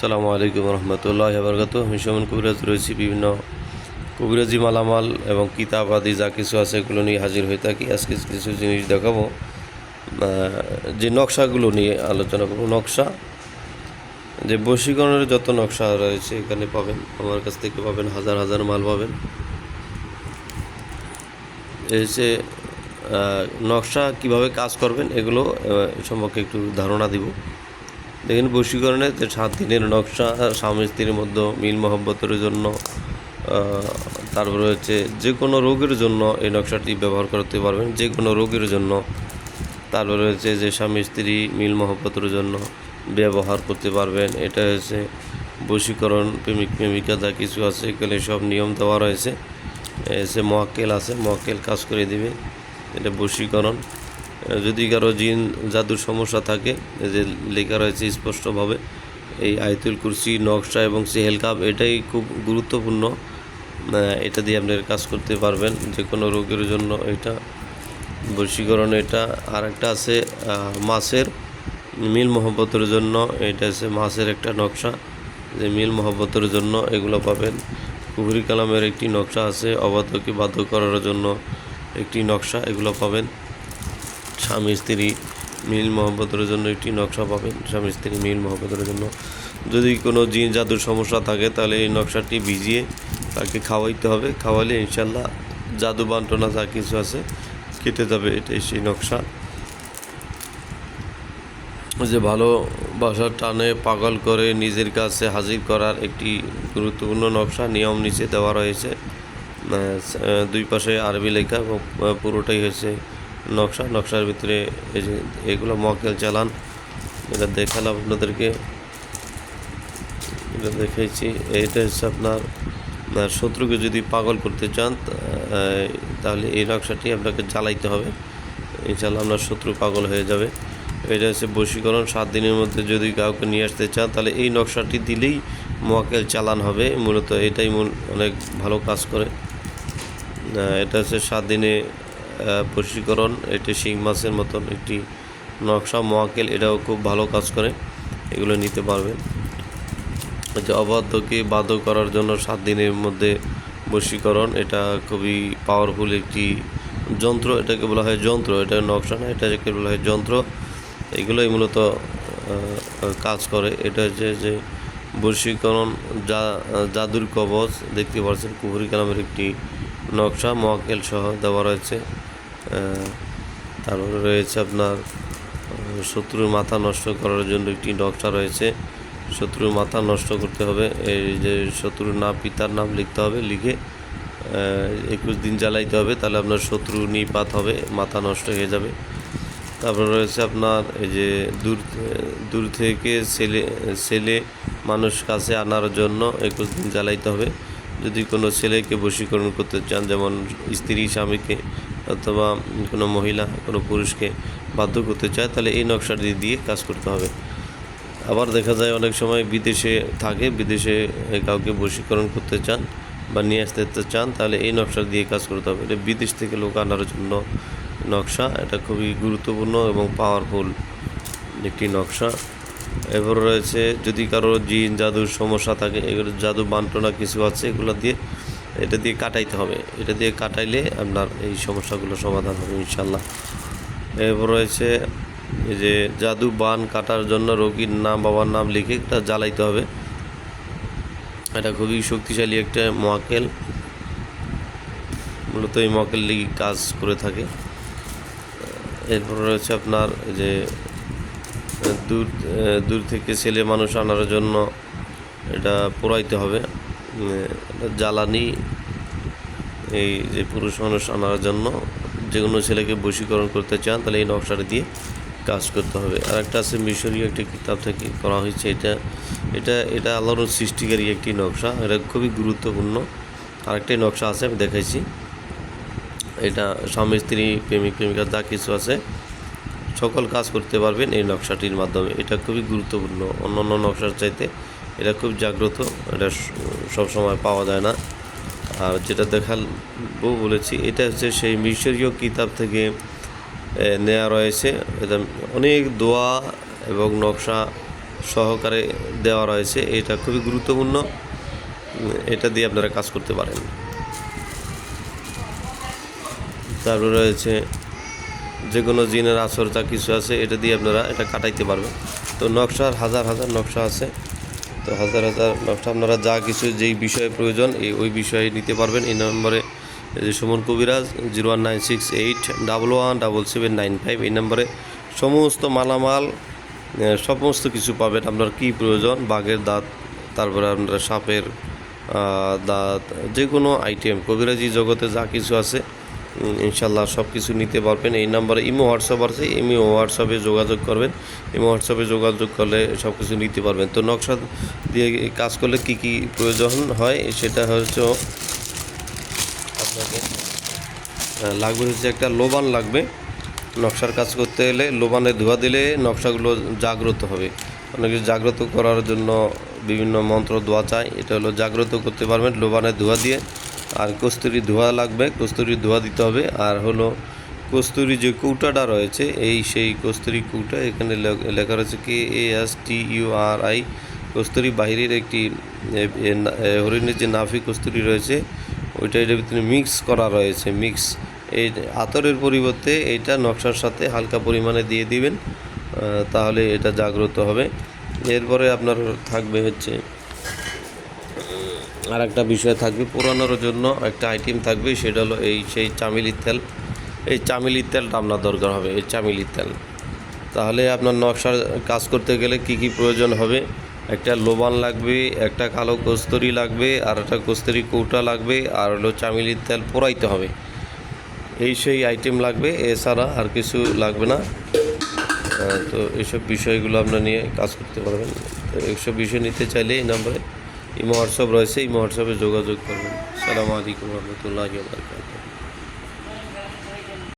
সালামু আলাইকুম রহমতুল্লাহ বরকাত আমি সমান কবিরাজ রয়েছি। বিভিন্ন কবিরাজি মালামাল এবং কিতাব আদি যা কিছু আছে এগুলো নিয়ে হাজির হয়ে থাকি। আজকে কিছু জিনিস দেখাবো। যে নকশাগুলো নিয়ে আলোচনা করব। নকশা, যে বশীকরণের যত নকশা রয়েছে এখানে পাবেন। আমার কাছ থেকে পাবেন হাজার হাজার মাল পাবেন। এসে নকশা কীভাবে কাজ করবেন এগুলো সম্পর্কে একটু ধারণা দিব। দেখেন বশীকরণে যে সাত দিনের নকশা, স্বামী স্ত্রীর মধ্যে মিল মহব্বতের জন্য তারপরে হচ্ছে যে কোনো রোগের জন্য এই নকশাটি ব্যবহার করতে পারবেন, যে কোনো রোগের জন্য। তারপরে হচ্ছে যে স্বামী স্ত্রী মিল মহব্বতের জন্য ব্যবহার করতে পারবেন। এটা হচ্ছে বশীকরণ, প্রেমিক প্রেমিকা যা কিছু আছে, এখানে সব নিয়ম দেওয়া রয়েছে। এসে মহাক্কেল আছে, মহাক্কেল কাজ করে দিবে। এটা বশীকরণ। যদি কারও জিন, জাদুর সমস্যা থাকে যে লেখা রয়েছে স্পষ্টভাবে, এই আয়তুল কুরসি, নকশা এবং সেহেল কাপ, এটাই খুব গুরুত্বপূর্ণ। এটা দিয়ে আপনার কাজ করতে পারবেন যে কোনো রোগের জন্য এটা, বশীকরণ এটা। আর একটা আছে মাছের মিল মহব্বতের জন্য, এটা আছে মাছের একটা নকশা। যে মিল মহব্বতের জন্য এগুলো পাবেন। কুহুরি কালামের একটি নকশা আছে অবাধ্যকে বাধ্য করার জন্য একটি নকশা এগুলো পাবেন। স্বামী স্ত্রী মিল মহব্বতের জন্য একটি নকশা পাবেন, স্বামী স্ত্রী মিল মহব্বতের জন্য। যদি কোনো জিন জাদুর সমস্যা থাকে, তাহলে এই নকশাটি ভিজিয়ে তাকে খাওয়াইতে হবে। খাওয়ালে ইনশাল্লাহ জাদু বান্টনা যা কিছু আছে কেটে যাবে, এটাই সেই নকশা। যে ভালোবাসার টানে পাগল করে নিজের কাছে হাজির করার একটি গুরুত্বপূর্ণ নকশা নিয়ম নিচে দেওয়া রয়েছে। দুই পাশে আরবি লেখা এবং পুরোটাই হয়েছে নকশা, নকশার ভিতরে এই যে এগুলো মকেল চালান। এটা দেখালাম আপনাদেরকে। এটা দেখেছি। এটা হচ্ছে আপনার শত্রুকে যদি পাগল করতে চান তাহলে এই নকশাটি আপনাকে জ্বালাইতে হবে। ইনশাল্লাহ আপনার শত্রু পাগল হয়ে যাবে। এটা হচ্ছে বশীকরণ। সাত দিনের মধ্যে যদি কাউকে নিয়ে আসতে চান, তাহলে এই নকশাটি দিলেই মোয়াক্কেল চালান হবে। মূলত এটাই মূল, অনেক ভালো কাজ করে। এটা হচ্ছে সাত দিনে বশীকরণ এটি শিং মাছের মতন একটি নকশা মোয়াক্কেল এটাও খুব ভালো কাজ করে, এগুলো নিতে পারবেন যে অবাধ্যকে বাধ্য করার জন্য সাত দিনের মধ্যে বশীকরণ এটা খুবই পাওয়ারফুল একটি যন্ত্র, এটাকে বলা হয় যন্ত্র, এটা নকশা না এটাকে বলা হয় যন্ত্র, এগুলোই মূলত কাজ করে। এটা হচ্ছে যে বশীকরণ যা, জাদুর কবচ দেখতে পাচ্ছেন কুহুরি কালামের একটি নকশা, মহাকেল সহ দেওয়া রয়েছে। তারপরে রয়েছে আপনার শত্রুর মাথা নষ্ট করার জন্য একটি নকশা রয়েছে। শত্রুর মাথা নষ্ট করতে হবে। এই যে শত্রুর নাম, পিতার নাম লিখতে হবে, লিখে একুশ দিন জ্বালাইতে হবে, তাহলে আপনার শত্রু নিপাত হবে, মাথা নষ্ট হয়ে যাবে। তারপর রয়েছে আপনার এই যে দূর দূর থেকে ছেলে ছেলে মানুষ কাছে আনার জন্য একুশ দিন জ্বালাইতে হবে। যদি কোনো ছেলেকে বশীকরণ করতে চান, যেমন স্ত্রী স্বামীকে অথবা কোনো মহিলা, কোনো পুরুষকে বাধ্য করতে চায়, তাহলে এই নকশাটি দিয়ে কাজ করতে হবে। আবার দেখা যায় অনেক সময় বিদেশে থাকে, বিদেশে কাউকে বশীকরণ করতে চান বা নিয়ে আসতে চান, তাহলে এই নকশা দিয়ে কাজ করতে হবে। এটা বিদেশ থেকে লোক আনার জন্য নকশা, এটা খুবই গুরুত্বপূর্ণ এবং পাওয়ারফুল একটি নকশা। এরপর রয়েছে, যদি কারও জিন, জাদুর সমস্যা থাকে, এগুলো জাদু বান্টনা কিছু আছে, এগুলো দিয়ে এটা দিয়ে কাটাইতে হবে। এটা দিয়ে কাটাইলে আপনার এই সমস্যাগুলো সমাধান হবে ইনশাল্লাহ এরপর রয়েছে এই যে জাদু বান কাটার জন্য রোগীর নাম, বাবার নাম লিখে এটা জ্বালাইতে হবে। এটা খুবই শক্তিশালী একটা মহাকেল। মূলত এই মহাকেলটি কাজ করে থাকে। এরপর রয়েছে আপনার যে দূর দূর থেকে ছেলে মানুষ আনার জন্য এটা পোড়াইতে হবে। জ্বালানি এই যে পুরুষ মানুষ আনার জন্য যে কোনো ছেলেকে বশীকরণ করতে চান, তাহলে এই নকশাটা দিয়ে কাজ করতে হবে। আর একটা আছে মিশরীয় একটি কিতাব থেকে করা হয়েছে, এটা এটা এটা আল্লাহর সৃষ্টিকারী একটি নকশা, এটা খুবই গুরুত্বপূর্ণ। আরেকটাই নকশা আছে, আমি দেখাইছি। এটা স্বামী, স্ত্রী, প্রেমিক, প্রেমিকা, যা কিছু আছে, সকল কাজ করতে পারবেন এই নকশাটির মাধ্যমে। এটা খুবই গুরুত্বপূর্ণ। অন্য অন্য নকশার চাইতে এটা খুব জাগ্রত, এটা সবসময় পাওয়া যায় না। আর যেটা দেখাবো বলেছি, এটা হচ্ছে সেই মিশরীয় কিতাব থেকে নেওয়া রয়েছে। এটা অনেক দোয়া এবং নকশা সহকারে দেওয়া রয়েছে। এটা খুবই গুরুত্বপূর্ণ। এটা দিয়ে আপনারা কাজ করতে পারেন। তারপরে রয়েছে যে কোনো জিনের আসর যা কিছু আছে, এটা দিয়ে আপনারা এটা কাটাইতে পারবেন। তো নকশার হাজার হাজার নকশা আছে। তো হাজার হাজার নকশা আপনারা যা কিছু যেই বিষয়ে প্রয়োজন, এই, ওই বিষয়ে নিতে পারবেন। এই নম্বরে Suman Kabiraj, zero one nine six eight double one double seven nine five. এই নম্বরে সমস্ত মালামাল সমস্ত কিছু পাবেন। আপনার কী প্রয়োজন, বাঘের দাঁত, তারপরে আপনারা সাপের দাঁত যে কোনো আইটেম কবিরাজি জগতে যা কিছু আছে ইনশাল্লাহ সব কিছু নিতে পারবেন। এই নাম্বারে ইমো, হোয়াটসঅ্যাপ আছে, ইমো, হোয়াটসঅ্যাপে যোগাযোগ করবেন। ইমো, হোয়াটসঅ্যাপে যোগাযোগ করলে সব কিছু নিতে পারবেন। তো নকশা দিয়ে কাজ করলে কি কি প্রয়োজন হয় সেটা হচ্ছে আপনাকে লাগবে হচ্ছে একটা লোবান লাগবে। নকশার কাজ করতে গেলে লোবানে ধোয়া দিলে নকশাগুলো জাগ্রত হবে। অনেকে জাগ্রত করার জন্য বিভিন্ন মন্ত্র ধোয়া চায়। এটা হলো জাগ্রত করতে পারবেন লোবানে ধোয়া দিয়ে। আর কস্তুরি ধোয়া লাগবে, কস্তুরি ধোয়া দিতে হবে। আর হলো কস্তুরি যে কৌটাটা রয়েছে, এই সেই কস্তুরি কৌটা, এখানে লেখা রয়েছে K A S T U R I Kasturi বাহিরের একটি হরিণের যে নাফি কস্তুরি রয়েছে, ওইটা এটার ভিতরে মিক্স করা রয়েছে, মিক্স। এই আতরের পরিবর্তে এটা নকশার সাথে হালকা পরিমাণে দিয়ে দিবেন তাহলে এটা জাগ্রত হবে। এরপরে আপনার থাকবে হচ্ছে আর একটা বিষয় থাকবে, পুরানোর জন্য একটা আইটেম থাকবে, সেটা হলো এই সেই চামিলির তেল। এই চামিলির তেলটা আপনার দরকার হবে, এই চামিলির তেল। তাহলে আপনার নকশার কাজ করতে গেলে কি কি প্রয়োজন হবে? একটা লোবান লাগবে, একটা কালো কস্তুরি লাগবে, আর একটা কস্তুরি কৌটা লাগবে, আর হলো চামিলির তেল পোড়াইতে হবে। এই সেই আইটেম লাগবে, এছাড়া আর কিছু লাগবে না। তো এইসব বিষয়গুলো আপনার নিয়ে কাজ করতে পারবেন। তো এইসব বিষয় নিতে চাইলে এই নম্বরে ইমো মহোৎসব রয়েছে এই মহোৎসবে যোগাযোগ করবেন। সালামু আলাইকুম রহমতুল্লাহ বারকাত